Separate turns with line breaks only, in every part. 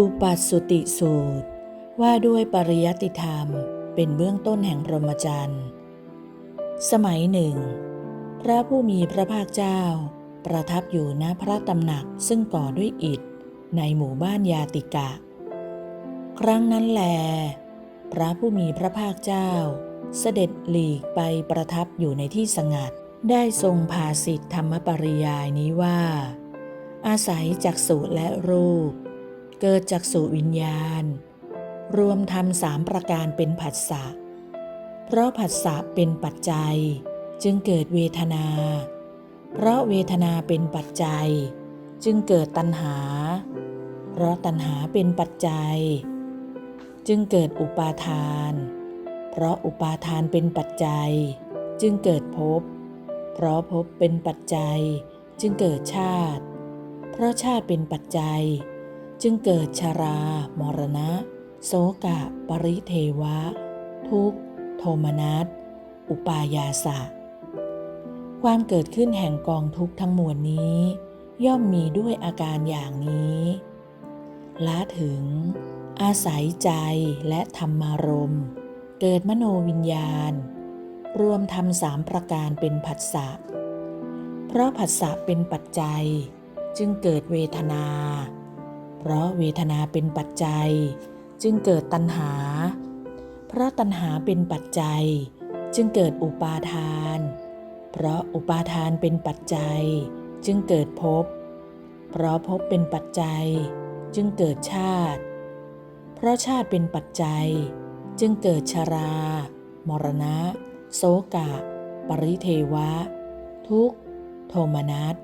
อุปัสสุติสูตร ว่าด้วยปริยัติธรรมเป็นเบื้องต้นแห่งพรหมจรรย์ สมัยหนึ่ง พระผู้มีพระภาคเจ้า ประทับอยู่ณพระตำหนักซึ่งก่อด้วยอิฐ ในหมู่บ้านยาติกะ ครั้งนั้นแล พระผู้มีพระภาคเจ้า เสด็จหลีกไปประทับอยู่ในที่สงัด ได้ทรงภาสิทธธรรมปริยายนี้ว่า อาศัยจักษุและรูป เกิดจากสุวิญญาณ รวมทำสามประการเป็นผัสสะ เพราะผัสสะเป็นปัจจัย จึงเกิดเวทนา เพราะเวทนาเป็นปัจจัย จึงเกิดตัณหา เพราะตัณหาเป็นปัจจัย จึงเกิดอุปาทาน เพราะอุปาทานเป็นปัจจัย จึงเกิดภพ เพราะภพเป็นปัจจัย จึงเกิดชาติ เพราะชาติเป็นปัจจัย จึงเกิดชรา มรณะ โสกะ ปริเทวะ ทุกขโทมนัส อุปายาสะ ความเกิดขึ้นแห่งกองทุกข์ทั้งมวลนี้ ย่อมมีด้วยอาการอย่างนี้ละถึง อาศัยใจและธรรมารมณ์เกิดมโนวิญญาณ รวมทำสามประการเป็นผัสสะ เพราะผัสสะเป็นปัจจัย จึงเกิดเวทนา เพราะเวทนาเป็นปัจจัย จึงเกิดตัณหา เพราะตัณหาเป็นปัจจัย จึงเกิดอุปาทาน เพราะอุปาทานเป็นปัจจัย จึงเกิดภพ เพราะภพเป็นปัจจัย จึงเกิดชาติ เพราะชาติเป็นปัจจัย จึงเกิดชรา มรณะ โสกะ ปริเทวะ ทุกขโทมนัส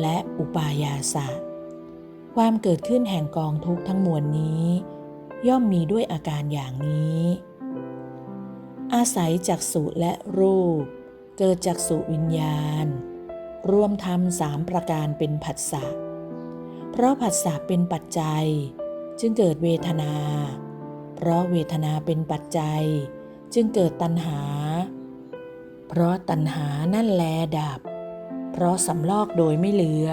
และอุปายาสะ ความเกิดขึ้นแห่งกองทุกข์ทั้งมวลนี้ ย่อมมีด้วยอาการอย่างนี้ อาศัยจักสุและรูป เกิดจากสุวิญญาณ รวมทำสามประการเป็นผัสสะเพราะผัสสะเป็นปัจจัย จึงเกิดเวทนา เพราะเวทนาเป็นปัจจัย จึงเกิดตัณหา เพราะตัณหานั่นแลดับ เพราะสำลอกโดยไม่เหลือ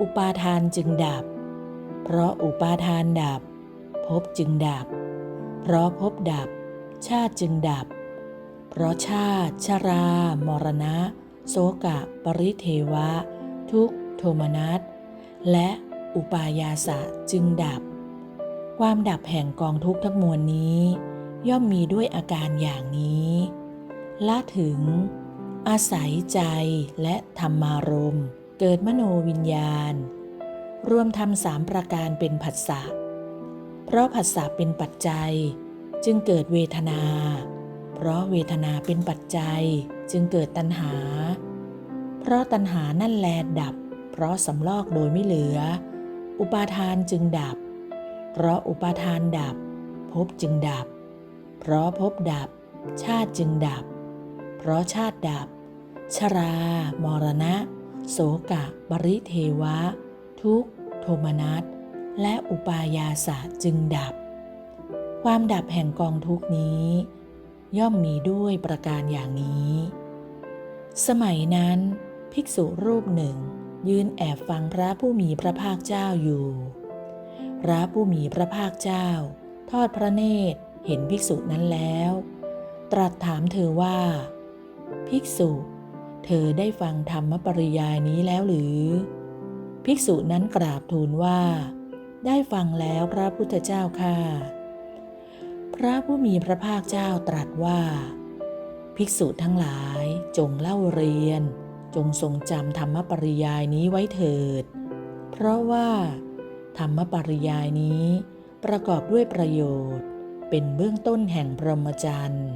อุปาทานจึงดับ เพราะอุปาทานดับ ภพจึงดับ เพราะภพดับ ชาติจึงดับ เพราะชาติ ชรา มรณะ โสกะ ปริเทวะ ทุกโทมนัส และอุปายาสะจึงดับ ความดับแห่งกองทุกข์ทั้งมวลนี้ ย่อมมีด้วยอาการอย่างนี้ละถึง อาศัยใจและธรรมารม เกิดมโนวิญญาณ รวมทำสามประการเป็นผัสสะ เพราะผัสสะเป็นปัจจัย จึงเกิดเวทนา เพราะเวทนาเป็นปัจจัย จึงเกิดตัณหา เพราะตัณหานั่นแลดับ เพราะสำลอกโดยไม่เหลือ อุปาทานจึงดับ เพราะอุปาทานดับภพจึงดับ เพราะภพดับ ชาติจึงดับ เพราะชาติดับ ชรา มรณะ โสกะปริเทวะ ทุกโทมนัสและอุปายาสะจึงดับ ความดับแห่งกองทุกนี้ ย่อมมีด้วยประการอย่างนี้ สมัยนั้นภิกษุรูปหนึ่ง ยืนแอบฟังพระผู้มีพระภาคเจ้าอยู่ พระผู้มีพระภาคเจ้า ทอดพระเนตรเห็นภิกษุนั้นแล้ว ตรัสถามเธอว่า ภิกษุ เธอได้ฟังธรรมปริยายนี้แล้วหรือ ภิกษุนั้นกราบทูลว่า ได้ฟังแล้วพระพุทธเจ้าค่ะ พระผู้มีพระภาคเจ้าตรัสว่า ภิกษุทั้งหลายจงเล่าเรียน จงทรงจำธรรมปริยายนี้ไว้เถิด เพราะว่า ธรรมปริยายนี้ประกอบด้วยประโยชน์ เป็นเบื้องต้นแห่งพรหมจรรย์